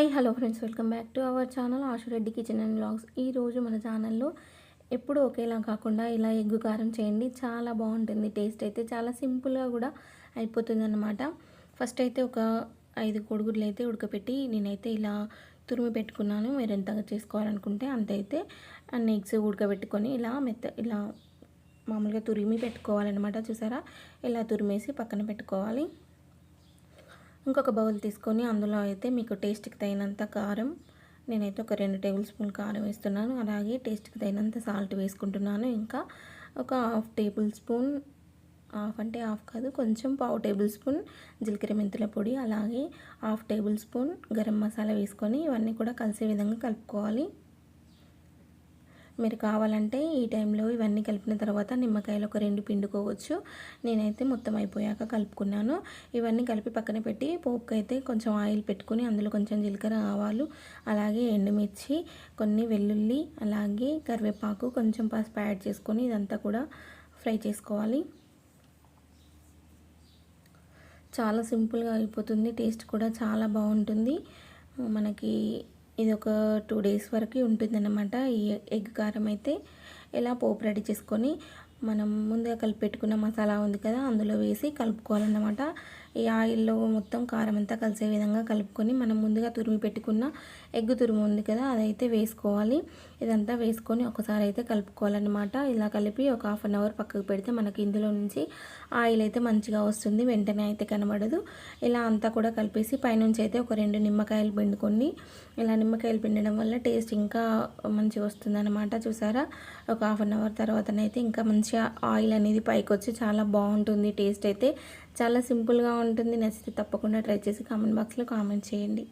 Hi hello friends welcome back to our channel Ashu Reddy kitchen and blogs ఈరోజు మన ఛానల్లో ఎప్పుడు ఒకేలా కాకుండా ఇలా ఎగ్గు కారం చేయండి. చాలా బాగుంటుంది టేస్ట్ అయితే చాలా సింపుల్గా కూడా అయిపోతుంది అనమాట ఫస్ట్ అయితే ఒక ఐదు కొడుగుడ్లు అయితే ఉడకపెట్టి నేనైతే ఇలా తురిమి పెట్టుకున్నాను. మీరు ఎంతగా చేసుకోవాలనుకుంటే అంత అయితే ఎగ్స్ ఉడకబెట్టుకొని ఇలా మెత్త ఇలా మామూలుగా తురిమి పెట్టుకోవాలన్నమాట. చూసారా? ఇలా తురిమేసి పక్కన పెట్టుకోవాలి. ఇంకొక బౌల్ తీసుకొని అందులో అయితే మీకు టేస్ట్కి తగినంత కారం నేనైతే ఒక రెండు టేబుల్ స్పూన్ కారం వేస్తున్నాను. అలాగే టేస్ట్కి తగినంత సాల్ట్ వేసుకుంటున్నాను. ఇంకా ఒక హాఫ్ టేబుల్ స్పూన్ హాఫ్ అంటే హాఫ్ కాదు కొంచెం పావు టేబుల్ స్పూన్ జీలకర్ర మెంతుల పొడి అలాగే half tablespoon garam masala వేసుకొని ఇవన్నీ కూడా కలిసే విధంగా కలుపుకోవాలి. మీరు కావాలంటే ఈ టైంలో ఇవన్నీ కలిపిన తర్వాత నిమ్మకాయలు ఒక రెండు పిండుకోవచ్చు. నేనైతే మొత్తం అయిపోయాక కలుపుకున్నాను. ఇవన్నీ కలిపి పక్కన పెట్టి పోపుకి అయితే కొంచెం ఆయిల్ పెట్టుకుని అందులో కొంచెం జీలకర్ర ఆవాలు అలాగే ఎండుమిర్చి కొన్ని వెల్లుల్లి అలాగే కరివేపాకు కొంచెం పసుపు యాడ్ చేసుకొని ఇదంతా కూడా ఫ్రై చేసుకోవాలి. చాలా సింపుల్గా అయిపోతుంది. టేస్ట్ కూడా చాలా బాగుంటుంది. మనకి ఇది ఒక టూ డేస్ వరకు ఉంటుందన్నమాట. ఈ ఎగ్ కారం అయితే ఇలా పోపు రెడీ చేసుకొని మనం ముందుగా కలిపి పెట్టుకున్న మసాలా ఉంది కదా అందులో వేసి కలుపుకోవాలన్నమాట. ఈ ఆయిల్లో మొత్తం కారం అంతా కలిసే విధంగా కలుపుకొని మనం ముందుగా తురిమి పెట్టుకున్న ఎగ్గు తురుము ఉంది కదా అదైతే వేసుకోవాలి. ఇదంతా వేసుకొని ఒకసారి అయితే కలుపుకోవాలన్నమాట. ఇలా కలిపి ఒక హాఫ్ అన్ అవర్ పక్కకు పెడితే మనకి ఇందులో నుంచి ఆయిల్ అయితే మంచిగా వస్తుంది. వెంటనే అయితే కనబడదు. ఇలా అంతా కూడా కలిపేసి పైనుంచి అయితే ఒక రెండు నిమ్మకాయలు పిండుకొని ఇలా నిమ్మకాయలు పిండడం వల్ల టేస్ట్ ఇంకా మంచిగా వస్తుందన్నమాట. చూసారా? ఒక హాఫ్ అన్ అవర్ తర్వాతనైతే ఇంకా మంచిగా ఆయిల్ అనేది పైకి వచ్చి చాలా బాగుంటుంది టేస్ట్ అయితే. చాలా సింపుల్గా ఉంటుంది. నచ్చితే తప్పకుండా ట్రై చేసి కామెంట్ బాక్స్లో కామెంట్ చేయండి.